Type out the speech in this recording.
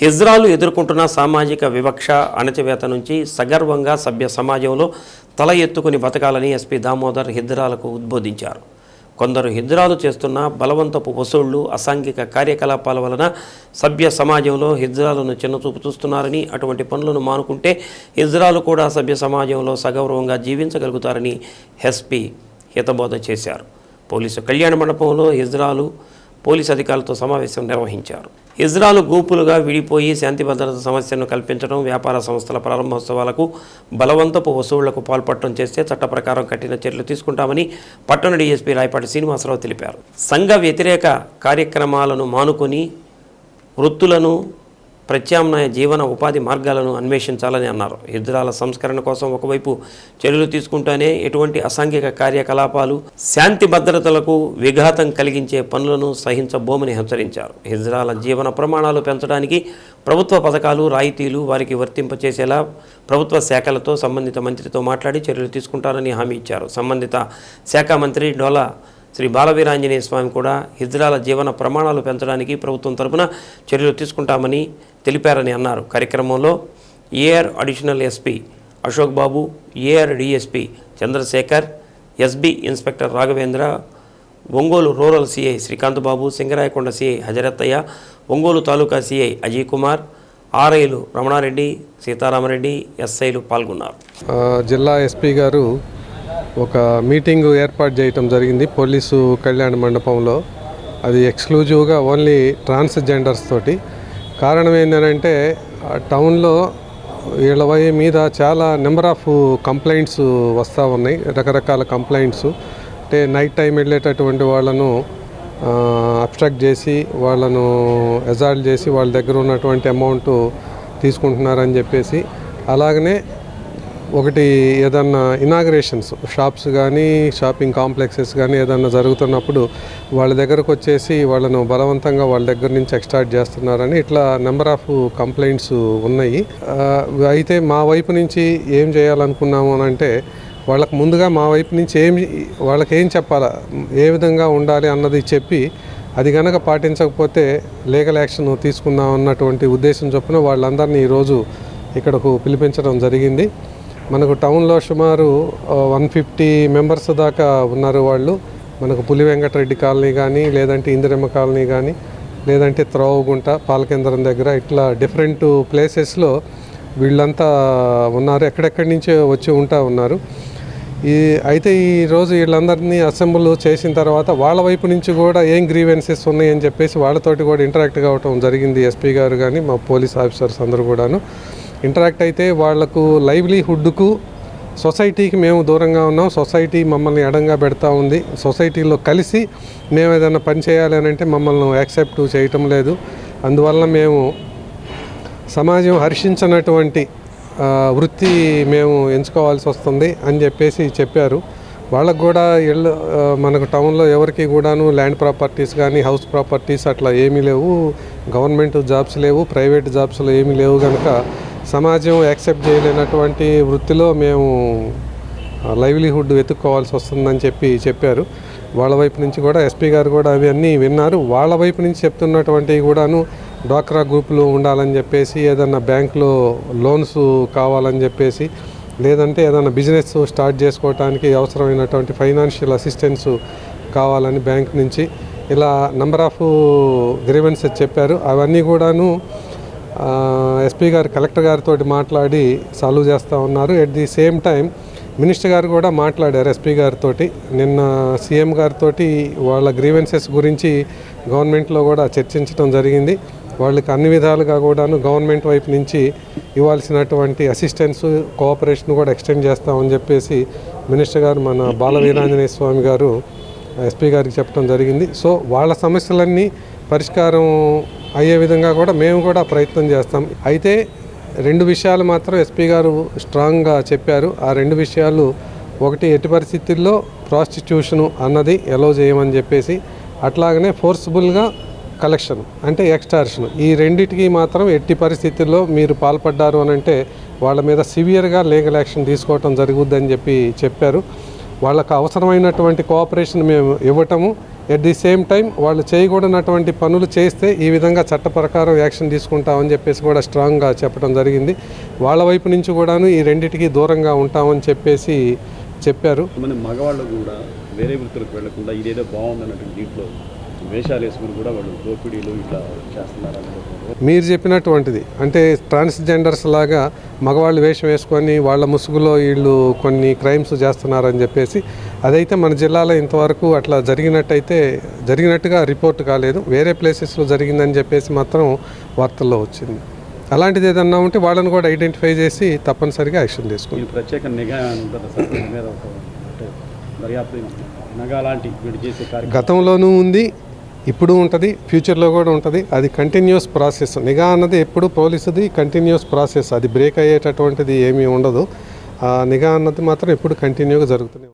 హిజ్రాలు ఎదుర్కొంటున్న సామాజిక వివక్ష అణచివేత నుంచి సగర్వంగా సభ్య సమాజంలో తల ఎత్తుకుని బతకాలని ఎస్పీ దామోదర్ హిజ్రాలకు ఉద్బోధించారు. కొందరు హిజ్రాలు చేస్తున్న బలవంతపు వసూళ్ళు అసాంఘిక కార్యకలాపాల వలన సభ్య సమాజంలో హిజ్రాలను చిన్నచూపు చూస్తున్నారని అటువంటి పనులను మానుకుంటే హిజ్రాలు కూడా సభ్య సమాజంలో సగౌరవంగా జీవించగలుగుతారని ఎస్పీ హితబోధ చేశారు. పోలీసు కళ్యాణ మండపంలో హిజ్రాలు పోలీసు అధికారులతో సమావేశం నిర్వహించారు. ఇజ్రాలు గుంపులుగా విడిపోయి శాంతి భద్రత సమస్యను కల్పించడం వ్యాపార సంస్థల ప్రారంభోత్సవాలకు బలవంతపు వసూళ్ళకు పాల్పడటం చేస్తే చట్ట ప్రకారం కఠిన చర్యలు తీసుకుంటామని పట్టణ డీఎస్పీ రాయపాటి శ్రీనివాసరావు తెలిపారు. సంఘ వ్యతిరేక కార్యక్రమాలను మానుకొని వృత్తులను ప్రత్యామ్నాయ జీవన ఉపాధి మార్గాలను అన్వేషించాలని అన్నారు. హిజ్రాల సంస్కరణ కోసం ఒకవైపు చర్యలు తీసుకుంటూనే ఎటువంటి అసాంఘిక కార్యకలాపాలు శాంతి భద్రతలకు విఘాతం కలిగించే పనులను సహించబోమని హెచ్చరించారు. హిజ్రాల జీవన ప్రమాణాలు పెంచడానికి ప్రభుత్వ పథకాలు రాయితీలు వారికి వర్తింపచేసేలా ప్రభుత్వ శాఖలతో సంబంధిత మంత్రితో మాట్లాడి చర్యలు తీసుకుంటారని హామీ ఇచ్చారు. సంబంధిత శాఖ మంత్రి డోలా శ్రీ బాలవీరాంజనేయ స్వామి కూడా హిజ్రాల జీవన ప్రమాణాలు పెంచడానికి ప్రభుత్వం తరపున చర్యలు తీసుకుంటామని తెలిపారని అన్నారు. కార్యక్రమంలో AR additional SP Ashok Babu AR DSP Chandrasekhar SB inspector Raghavendra Ongole rural CI Srikanth Babu Singarayakonda CI Hazarathaiah Ongole taluka CI Ajay Kumar ఆర్ఐలు Ramanareddy Sitarama Reddy ఎస్ఐలు పాల్గొన్నారు. జిల్లా ఎస్పీ గారు ఒక మీటింగ్ ఏర్పాటు చేయటం జరిగింది పోలీసు కళ్యాణ మండపంలో. అది ఎక్స్క్లూజివ్గా ఓన్లీ ట్రాన్స్జెండర్స్ తోటి. కారణం ఏంటంటే టౌన్లో వీళ్ళ వై మీద చాలా నెంబర్ ఆఫ్ కంప్లైంట్స్ వస్తూ ఉన్నాయి రకరకాల కంప్లైంట్స్. అంటే నైట్ టైం వెళ్ళేటటువంటి వాళ్ళను అబ్స్ట్రాక్ట్ చేసి వాళ్ళను ఎజాల్ట్ చేసి వాళ్ళ దగ్గర ఉన్నటువంటి అమౌంట్ తీసుకుంటున్నారని చెప్పేసి అలాగనే ఒకటి ఏదన్నా ఇనాగ్రేషన్స్ షాప్స్ కానీ షాపింగ్ కాంప్లెక్సెస్ కానీ ఏదన్నా జరుగుతున్నప్పుడు వాళ్ళ దగ్గరకు వచ్చేసి వాళ్ళను బలవంతంగా వాళ్ళ దగ్గర నుంచి ఎక్స్ట్రాక్ట్ చేస్తున్నారని ఇట్లా నెంబర్ ఆఫ్ కంప్లైంట్స్ ఉన్నాయి. అయితే మా వైపు నుంచి ఏం చేయాలనుకున్నాము అని అంటే వాళ్ళకు ముందుగా మా వైపు నుంచి ఏం వాళ్ళకి ఏం చెప్పాలా ఏ విధంగా ఉండాలి అన్నది చెప్పి అది కనుక పాటించకపోతే లీగల్ యాక్షన్ తీసుకుందాం అన్నటువంటి ఉద్దేశం చొప్పున వాళ్ళందరినీ ఈరోజు ఇక్కడకు పిలిపించడం జరిగింది. మనకు టౌన్లో సుమారు వన్ ఫిఫ్టీ మెంబర్స్ దాకా ఉన్నారు వాళ్ళు. మనకు పులి వెంకటరెడ్డి కాలనీ కానీ లేదంటే ఇందిరమ్మ కాలనీ కానీ లేదంటే త్రోవగుంట పాలకేంద్రం దగ్గర ఇట్లా డిఫరెంట్ ప్లేసెస్లో వీళ్ళంతా ఉన్నారు. ఎక్కడెక్కడి నుంచే వచ్చి ఉంటా ఉన్నారు. ఈ అయితే ఈరోజు వీళ్ళందరినీ అసెంబ్ల్ చేసిన తర్వాత వాళ్ళ వైపు నుంచి కూడా ఏం గ్రీవెన్సెస్ ఉన్నాయని చెప్పేసి వాళ్ళతోటి కూడా ఇంటరాక్ట్ కావటం జరిగింది ఎస్పీ గారు కానీ మా పోలీస్ ఆఫీసర్స్ అందరూ కూడాను. ఇంటరాక్ట్ అయితే వాళ్ళకు లైవ్లీహుడ్కు సొసైటీకి మేము దూరంగా ఉన్నాం. సొసైటీ మమ్మల్ని ఎడంగా పెడతా ఉంది. సొసైటీలో కలిసి మేము ఏదైనా పని చేయాలి అని అంటే మమ్మల్ని యాక్సెప్ట్ చేయటం లేదు. అందువల్ల మేము సమాజం హర్షించినటువంటి వృత్తి మేము ఎంచుకోవాల్సి వస్తుంది అని చెప్పేసి చెప్పారు. వాళ్ళకు కూడా ఇళ్ళు మనకు టౌన్లో ఎవరికి కూడాను ల్యాండ్ ప్రాపర్టీస్ కానీ హౌస్ ప్రాపర్టీస్ అట్లా ఏమీ లేవు. గవర్నమెంట్ జాబ్స్ లేవు ప్రైవేట్ జాబ్స్లో ఏమీ లేవు కనుక సమాజం యాక్సెప్ట్ చేయలేనటువంటి వృత్తిలో మేము లైవ్లీహుడ్ వెతుక్కోవాల్సి వస్తుందని చెప్పి చెప్పారు. వాళ్ళ వైపు నుంచి కూడా ఎస్పీ గారు కూడా అవన్నీ విన్నారు. వాళ్ళ వైపు నుంచి చెప్తున్నటువంటివి కూడాను డ్వాక్రా గ్రూపులు ఉండాలని చెప్పేసి ఏదన్నా బ్యాంకులో లోన్స్ కావాలని చెప్పేసి లేదంటే ఏదైనా బిజినెస్ స్టార్ట్ చేసుకోవడానికి అవసరమైనటువంటి ఫైనాన్షియల్ అసిస్టెన్స్ కావాలని బ్యాంక్ నుంచి ఇలా నంబర్ ఆఫ్ గ్రీవెన్సెస్ చెప్పారు. అవన్నీ కూడాను ఎస్పీ గారు కలెక్టర్ గారితో మాట్లాడి సాల్వ్ చేస్తూ ఉన్నారు. At the same time minister గారు కూడా మాట్లాడారు ఎస్పీ గారితో నిన్న సీఎం గారితో వాళ్ళ గ్రీవెన్సెస్ గురించి గవర్నమెంట్లో కూడా చర్చించడం జరిగింది. వాళ్ళకి అన్ని విధాలుగా కూడాను గవర్నమెంట్ వైపు నుంచి ఇవ్వాల్సినటువంటి అసిస్టెన్స్ కోఆపరేషన్ కూడా ఎక్స్టెండ్ చేస్తామని చెప్పేసి మినిస్టర్ గారు మన బాలవీరాంజనేయ స్వామి గారు ఎస్పీ గారికి చెప్పడం జరిగింది. సో వాళ్ళ సమస్యలన్నీ పరిష్కారం అయ్యే విధంగా కూడా మేము కూడా ప్రయత్నం చేస్తాం. అయితే రెండు విషయాలు మాత్రం ఎస్పీ గారు స్ట్రాంగ్గా చెప్పారు. ఆ రెండు విషయాలు ఒకటి ఎట్టి పరిస్థితుల్లో ప్రాస్టిట్యూషను అన్నది ఎలో చేయమని చెప్పేసి అట్లాగనే ఫోర్స్ఫుల్గా కలెక్షన్ అంటే ఎక్స్టార్షన్ ఈ రెండిటికి మాత్రం ఎట్టి పరిస్థితుల్లో మీరు పాల్పడ్డారు అని అంటే వాళ్ళ మీద సివియర్గా లీగల్ యాక్షన్ తీసుకోవటం జరుగుద్దని చెప్పి చెప్పారు. వాళ్ళకు అవసరమైనటువంటి కోఆపరేషన్ మేము ఇవ్వటము ఎట్ ది సేమ్ టైం వాళ్ళు చేయకూడనటువంటి పనులు చేస్తే ఈ విధంగా చట్ట ప్రకారం యాక్షన్ తీసుకుంటామని చెప్పేసి కూడా స్ట్రాంగ్గా చెప్పడం జరిగింది. వాళ్ళ వైపు నుంచి కూడాను ఈ రెండిటికి దూరంగా ఉంటామని చెప్పేసి చెప్పారు. మన మగవాళ్ళు కూడా వేరే వృత్తులకు వెళ్ళకుండా ఇదేదో బాగుందన్నట్టు దీంట్లో వేషాలు వేసుకుని కూడా వాళ్ళు దోపిడీలు ఇట్లా చేస్తున్నారు మీరు చెప్పినటువంటిది. అంటే ట్రాన్స్జెండర్స్ లాగా మగవాళ్ళు వేషం వేసుకొని వాళ్ళ ముసుగులో వీళ్ళు కొన్ని క్రైమ్స్ చేస్తున్నారని చెప్పేసి అదైతే మన జిల్లాలో ఇంతవరకు అట్లా జరిగినట్టయితే జరిగినట్టుగా రిపోర్ట్ కాలేదు. వేరే ప్లేసెస్లో జరిగిందని చెప్పేసి మాత్రం వార్తల్లో వచ్చింది. అలాంటిది ఏదన్నా ఉంటే వాళ్ళని కూడా ఐడెంటిఫై చేసి తప్పనిసరిగా యాక్షన్ తీసుకుంటాం. ప్రత్యేక నిఘా దర్యాప్తు గతంలోనూ ఉంది ఇప్పుడు ఉంటుంది ఫ్యూచర్లో కూడా ఉంటుంది. అది కంటిన్యూస్ ప్రాసెస్ నిఘా అన్నది ఎప్పుడు పోలీసుది కంటిన్యూస్ ప్రాసెస్ అది బ్రేక్ అయ్యేటటువంటిది ఏమీ ఉండదు. ఆ నిఘా అన్నది మాత్రం ఎప్పుడు కంటిన్యూగా జరుగుతుంది